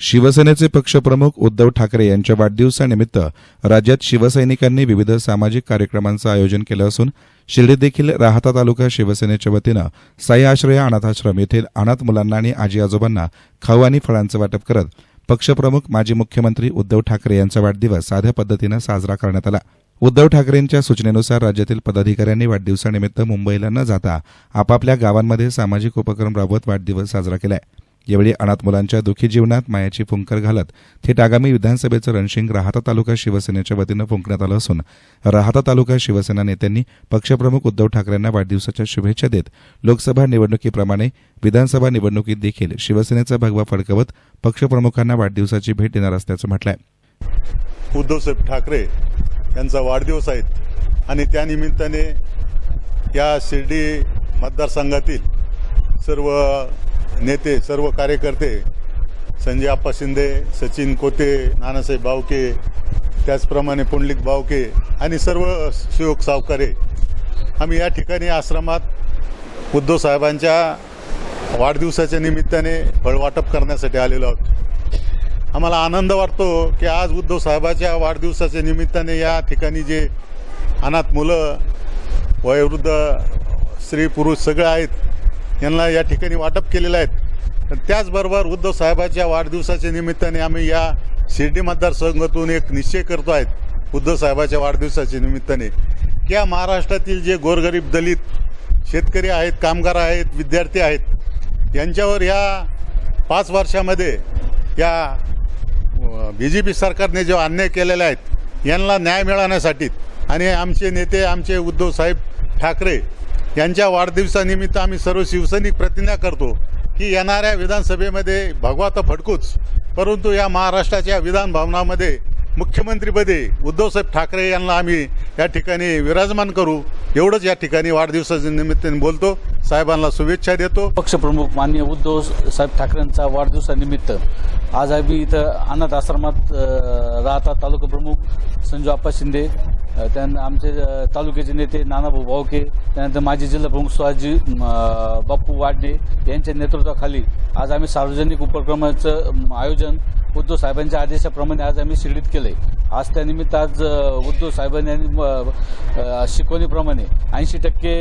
शिवसेनेचे पक्षप्रमुख उद्धव ठाकरे यांच्या वाढदिवसानिमित्त राज्यात शिवसैनिकांनी विविध सामाजिक कार्यक्रमांचं आयोजन केलं असून शिर्डी देखील राहता तालुका शिवसेनेच्या वतीनं साई आश्रय अनाथाश्रम येथील अनाथ मुलांना आणि आजी आजोबांना खाऊ आणि फळांचं वाटप करत पक्षप्रमुख माजी मुख्यमंत्री उद्धव ठाकरे यांचा वाढदिवस साध्या पद्धतीनं साजरा करण्यात आला. उद्धव ठाकरेंच्या सूचनेनुसार राज्यातील पदाधिकाऱ्यांनी वाढदिवसानिमित्त मुंबईला न जाता आपापल्या गावांमध्ये सामाजिक उपक्रम राबवत वाढदिवस साजरा केलाय. यावेळी अनाथ मुलांच्या दुःखी जीवनात मायाची फुंकर घालत थेट आगामी विधानसभेचं रणशिंग राहता तालुका शिवसेनेच्या वतीनं फुंकण्यात आलं असून राहता तालुका शिवसेना नेत्यांनी पक्षप्रमुख उद्धव ठाकरेंना वाढदिवसाच्या शुभेच्छा देत लोकसभा निवडणुकीप्रमाणे विधानसभा निवडणुकीत देखील शिवसेनेचा भगवा फडकवत पक्षप्रमुखांना वाढदिवसाची भेट देणार असल्याचं म्हटलंय. उद्धवसाहेब ठाकरे यांचा वाढदिवस आहे आणि त्यानिमित्ताने या शिर्डी मतदारसंघातील सर्व नेते सर्व कार्यकर्ते संजय आप्पा शिंदे सचिन कोते नानासाहेब बावके त्याचप्रमाणे पुंडलिक बावके आणि सर्व शिवक सावकारे आम्ही या ठिकाणी आश्रमात उद्धव साहेबांच्या वाढदिवसाच्या निमित्ताने फळवाटप करण्यासाठी आलेलो आहोत. आम्हाला आनंद वाटतो की आज उद्धव साहेबाच्या वाढदिवसाच्या निमित्ताने या ठिकाणी जे अनाथ मुलं वयोवृद्ध स्त्री पुरुष सगळे आहेत यांना या ठिकाणी वाटप केलेलं आहेत तर त्याचबरोबर उद्धव साहेबाच्या वाढदिवसाच्या निमित्ताने आम्ही या शिर्डी मतदारसंघातून एक निश्चय करतो आहेत उद्धव साहेबाच्या वाढदिवसाच्या निमित्ताने. की या महाराष्ट्रातील जे गोरगरीब दलित शेतकरी आहेत कामगार आहेत विद्यार्थी आहेत यांच्यावर या पाच वर्षामध्ये या बी जे पी सरकारने जो अन्याय केलेले आहेत यांना न्याय मिळवण्यासाठी आणि आमचे नेते आमचे उद्धव साहेब ठाकरे यांच्या वाढदिवसानिमित्त आम्ही सर्व शिवसैनिक प्रतिज्ञा करतो की येणाऱ्या विधानसभेमध्ये भगवा तर फडकूच परंतु या महाराष्ट्राच्या विधान भवनामध्ये मुख्यमंत्रीपदी उद्धवसाहेब ठाकरे यांना आम्ही या ठिकाणी विराजमान करू. एवढंच या ठिकाणी वाढदिवसाच्या निमित्ताने बोलतो. साहेबांना शुभेच्छा देतो. पक्षप्रमुख माननीय उद्धव साहेब ठाकरेंचा वाढदिवसानिमित्त आज आम्ही इथं अनाथ आश्रमात राहता तालुका प्रमुख संजू आप्पा शिंदे त्यानंतर आमचे तालुक्याचे नेते नानाभाऊ भावके त्यानंतर माजी जिल्हा प्रमुख स्वाजी बाप्पू वाडणे यांच्या नेतृत्वाखाली आज आम्ही सार्वजनिक उपक्रमाचं आयोजन उद्धव साहेबांच्या आदेशाप्रमाणे आज आम्ही शिर्डीत केलंय. आज त्यानिमित्त आज उद्धव साहेबांनी शिकवणीप्रमाणे ऐंशी टक्के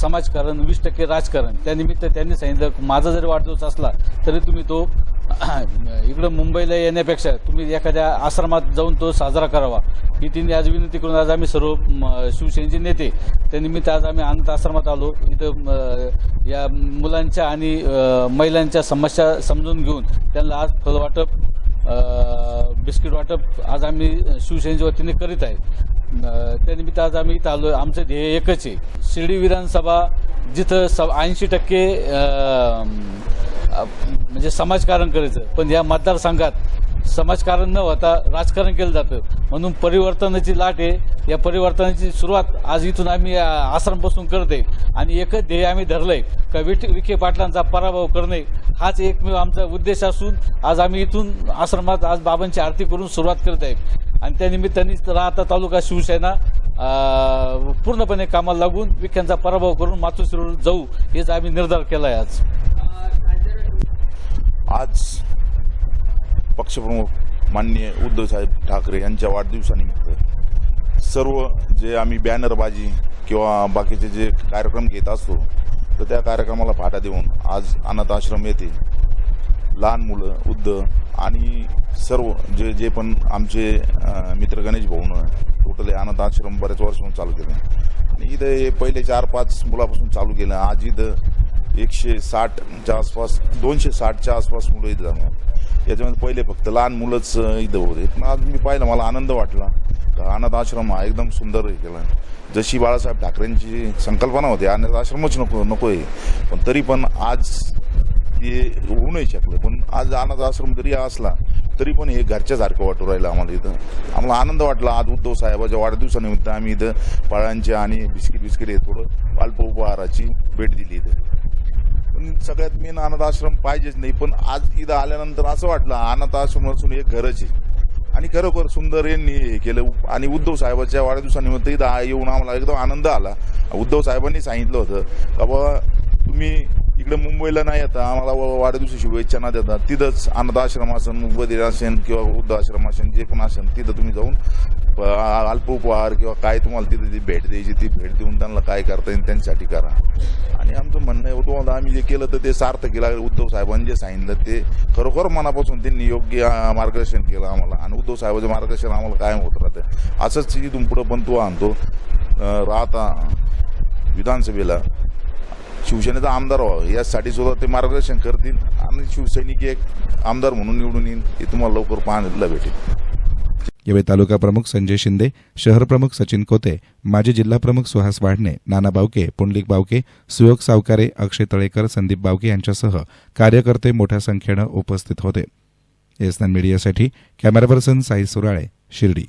समाजकारण वीस टक्के राजकारण त्यानिमित्त त्यांनी सांगितलं माझा जरी वाढदिवस असला तरी तुम्ही तो इकडं मुंबईला येण्यापेक्षा तुम्ही एखाद्या आश्रमात जाऊन तो साजरा करावा. ही तिने आज विनंती करून आज आम्ही सर्व शिवसेनेचे नेते त्यानिमित्त आज आम्ही अनंत आश्रमात आलो. इथं या मुलांच्या आणि महिलांच्या समस्या समजून घेऊन त्यांना आज फलवाटप बिस्किट वाटप आज आम्ही शिवसेनेच्या वतीने करीत आहे. त्यानिमित्त आज आम्ही इथं आलो आमचं ध्येय एकच आहे. शिर्डी विधानसभा जिथं स ऐंशी टक्के म्हणजे समाजकारण करायचं. पण या मतदारसंघात समाजकारण न होता राजकारण केलं जातं. म्हणून परिवर्तनाची लाट आहे. या परिवर्तनाची सुरुवात आज इथून आम्ही आश्रमपासून करत आहे आणि एकच ध्येय आम्ही धरलंय का विठ विखे पाटलांचा पराभव करणे. हाच एकमेव आमचा उद्देश असून आज आम्ही इथून आश्रमात आज बाबांची आरती करून सुरुवात करत आहे. आणि त्यानिमित्ताने राहता तालुका शिवसेना पूर्णपणे कामाला लागून विख्यांचा पराभव करून मातोश्रीवर जाऊ हेच आम्ही निर्धार केला आहे आज आज पक्षप्रमुख माननीय उद्धवसाहेब ठाकरे यांच्या वाढदिवसानिमित्त सर्व जे आम्ही बॅनरबाजी किंवा बाकीचे जे कार्यक्रम घेत असतो तर त्या कार्यक्रमाला फाटा देऊन आज अनाथ आश्रम येथे लहान मुलं उद्ध आणि सर्व जे जे पण आमचे मित्र गणेश भाऊनं टोटल अनाथ आश्रम बऱ्याच वर्षांपासून चालू केलं. आणि इथं हे पहिले चार पाच मुलापासून चालू केलं. आज इथं एकशे साठच्या आसपास दोनशे साठच्या आसपास मुलं इथं जाणार. याच्यामध्ये पहिले फक्त लहान मुलंच इथं होते. पण आज मी पाहिलं मला आनंद वाटला. अनाथ आश्रम हा एकदम सुंदर हे केला. जशी बाळासाहेब ठाकरेंची संकल्पना होती अनाथ आश्रमच नको नको आहे पण तरी पण आज ते होऊ नाही शकलं. पण आज अनाथ आश्रम जरी असला तरी पण हे घरच्यासारखं वाटू राहिलं आम्हाला इथं. आम्हाला आनंद वाटला. आज उद्धव साहेबाच्या वाढदिवसानिमित्त आम्ही इथं फळांचे आणि बिस्किट बिस्किट हे थोडं अल्प उपहाराची भेट दिली इथं. पण सगळ्यात मेन अनाथाश्रम पाहिजेच नाही पण आज इथं आल्यानंतर असं वाटलं अनाथ आश्रम असून एक घरच आहे. आणि खरोखर सुंदर यांनी हे केलं. आणि उद्धव साहेबाच्या वाढदिवसानिमित्त इथं येऊन आम्हाला एकदम आनंद आला. उद्धव साहेबांनी सांगितलं होतं का बाबा तुम्ही इकडे मुंबईला नाही येता आम्हाला वाढदिवशी शुभेच्छा ना देतात तिथंच अनाथ आश्रम असेल बधीर असेल किंवा वृद्ध आश्रम असेल जे पण असेल तिथं तुम्ही जाऊन अल्पोपहार अल्प उपहार किंवा काय तुम्हाला तिथे ती भेट द्यायची ती भेट देऊन त्यांना काय करता येईल त्यांच्यासाठी करा. आणि आमचं म्हणणं आहे तुम्हाला आम्ही जे केलं तर ते सार्थ केलं उद्धव साहेबांनी जे सांगितलं ते खरोखर मनापासून त्यांनी योग्य मार्गदर्शन केलं आम्हाला. आणि उद्धव साहेबांचं मार्गदर्शन आम्हाला कायम होत राहतं. असंच इथून पुढं पण तो आणतो. राहता विधानसभेला. शिवसेनेचा आमदार व्हावं यासाठी सुद्धा ते मार्गदर्शन करतील. आणि शिवसैनिक एक आमदार म्हणून निवडून येईल हे तुम्हाला लवकर पाहायला भेटेल. यावेळी तालुका प्रमुख संजय शिंदे शहर प्रमुख सचिन कोते माजी जिल्हा प्रमुख सुहास वाढणे नाना बावके पुंडलिक बावके सुयोग सावकारे अक्षय तळेकर संदीप बावके यांच्यासह कार्यकर्ते मोठ्या संख्येनं उपस्थित होते. एस मीडियासाठी कॅमेरा पर्सन साई सुराळे शिर्डी.